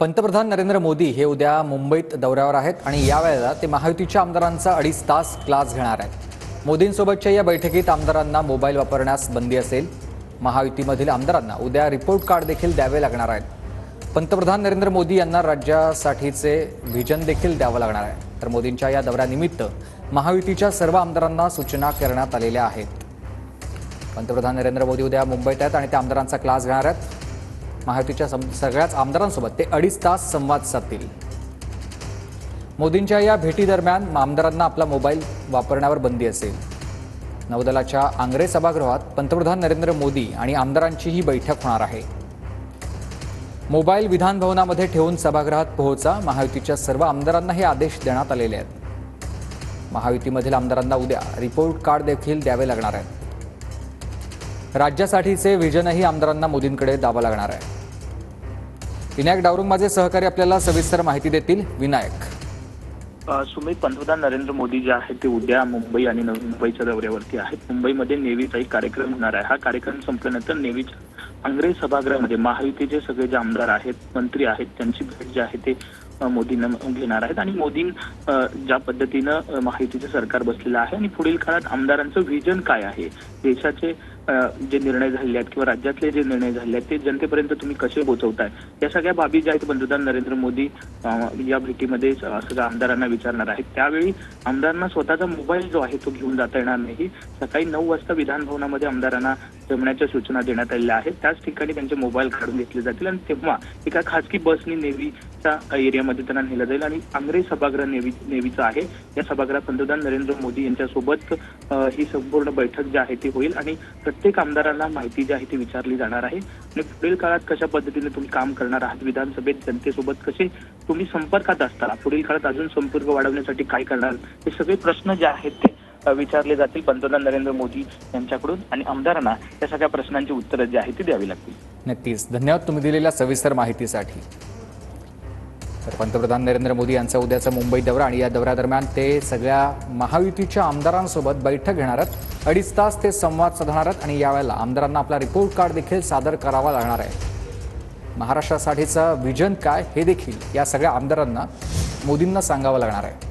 पंतप्रधान नरेंद्र मोदी हे उद्या मुंबईत दौऱ्यावर आहेत आणि यावेळेला ते महायुतीच्या आमदारांचा अडीच तास क्लास घेणार आहेत. मोदींसोबतच्या या बैठकीत आमदारांना मोबाईल वापरण्यास बंदी असेल. महायुतीमधील आमदारांना उद्या रिपोर्ट कार्ड देखील द्यावे लागणार आहेत. पंतप्रधान नरेंद्र मोदी यांना राज्यासाठीचे व्हिजन देखील द्यावं लागणार आहे. तर मोदींच्या या दौऱ्यानिमित्त महायुतीच्या सर्व आमदारांना सूचना करण्यात आलेल्या आहेत. पंतप्रधान नरेंद्र मोदी उद्या मुंबईत आहेत आणि त्या आमदारांचा क्लास घेणार आहेत. महायुतीच्या सगळ्याच आमदारांसोबत ते अडीच तास संवाद साधतील. मोदींच्या या भेटीदरम्यान आमदारांना आपला मोबाईल वापरण्यावर बंदी असेल. नौदलाच्या आंग्रे सभागृहात पंतप्रधान नरेंद्र मोदी आणि आमदारांची ही बैठक होणार आहे. मोबाईल विधान भवनामध्ये ठेवून सभागृहात पोहोचा महायुतीच्या सर्व आमदारांना हे आदेश देण्यात आलेले आहेत. महायुतीमधील आमदारांना उद्या रिपोर्ट कार्ड देखील द्यावे लागणार आहेत. राज्यासाठीचे व्हिजनही आमदारांना मोदींकडे द्यावं लागणार आहे. विनायक डावरुंग माझे सहकारी आपल्याला सविस्तर माहिती देतील. विनायक. सुमित पंतप्रधान नरेंद्र मोदी जे आहेत ते उद्या मुंबई आणि नवी मुंबईच्या दौऱ्यावरती आहेत. मुंबईमध्ये नेव्हीचा एक कार्यक्रम होणार आहे. हा कार्यक्रम संपल्यानंतर नेव्हीच्या अंग्रेज सभागृहामध्ये महायुतीचे सगळे जे आमदार आहेत मंत्री आहेत त्यांची भेट जी आहे ते मोदींना घेणार आहेत. आणि मोदी ज्या पद्धतीनं महायुतीचे सरकार बसलेलं आहे आणि पुढील काळात आमदारांचं व्हिजन काय आहे देशाचे जे निर्णय झालेले आहेत किंवा राज्यातले जे निर्णय झाले आहेत ते जनतेपर्यंत तुम्ही कसे पोहोचवताय? या सगळ्या बाबी ज्या आहेत पंतप्रधान नरेंद्र मोदी या भेटीमध्ये सगळ्या आमदारांना विचारणार आहेत. त्यावेळी आमदारांना स्वतःचा मोबाईल जो आहे तो घेऊन जाता येणार नाही. सकाळी नऊ वाजता विधानभवनामध्ये आमदारांना जमण्याच्या सूचना देण्यात आलेल्या आहेत. त्याच ठिकाणी त्यांचे मोबाईल काढून घेतले जातील आणि तेव्हा एका खासगी बसनी नेव्हीच्या एरियामध्ये त्यांना नेलं जाईल आणि आंग्रे सभागृह नेव्ही नेव्हीचं आहे. या सभागृहात पंतप्रधान नरेंद्र मोदी यांच्यासोबत ही संपूर्ण बैठक जी आहे ती होईल आणि प्रत्येक आमदारांना माहिती जी आहे ती विचारली जाणार आहे. आणि पुढील काळात कशा पद्धतीने तुम्ही काम करणार आहात? विधानसभेत जनतेसोबत कसे तुम्ही संपर्कात असताना पुढील काळात अजून संपर्क वाढवण्यासाठी काय करणार? हे सगळे प्रश्न जे आहेत ते विचारले जातील पंतप्रधान नरेंद्र मोदी यांच्याकडून आणि आमदारांना या सगळ्या प्रश्नांची उत्तरं जी आहेत ती द्यावी लागतील. नक्कीच. धन्यवाद तुम्ही दिलेल्या सविस्तर माहितीसाठी. तर पंतप्रधान नरेंद्र मोदी यांचा उद्याचा मुंबई दौरा आणि या दौऱ्यादरम्यान ते सगळ्या महायुतीच्या आमदारांसोबत बैठक घेणार आहेत. अडीच तास ते संवाद साधणार आहेत आणि यावेळेला आमदारांना आपला रिपोर्ट कार्ड देखील सादर करावा लागणार आहे. महाराष्ट्रासाठीचं विजन काय हे देखील या सगळ्या आमदारांना मोदींना सांगावं लागणार आहे.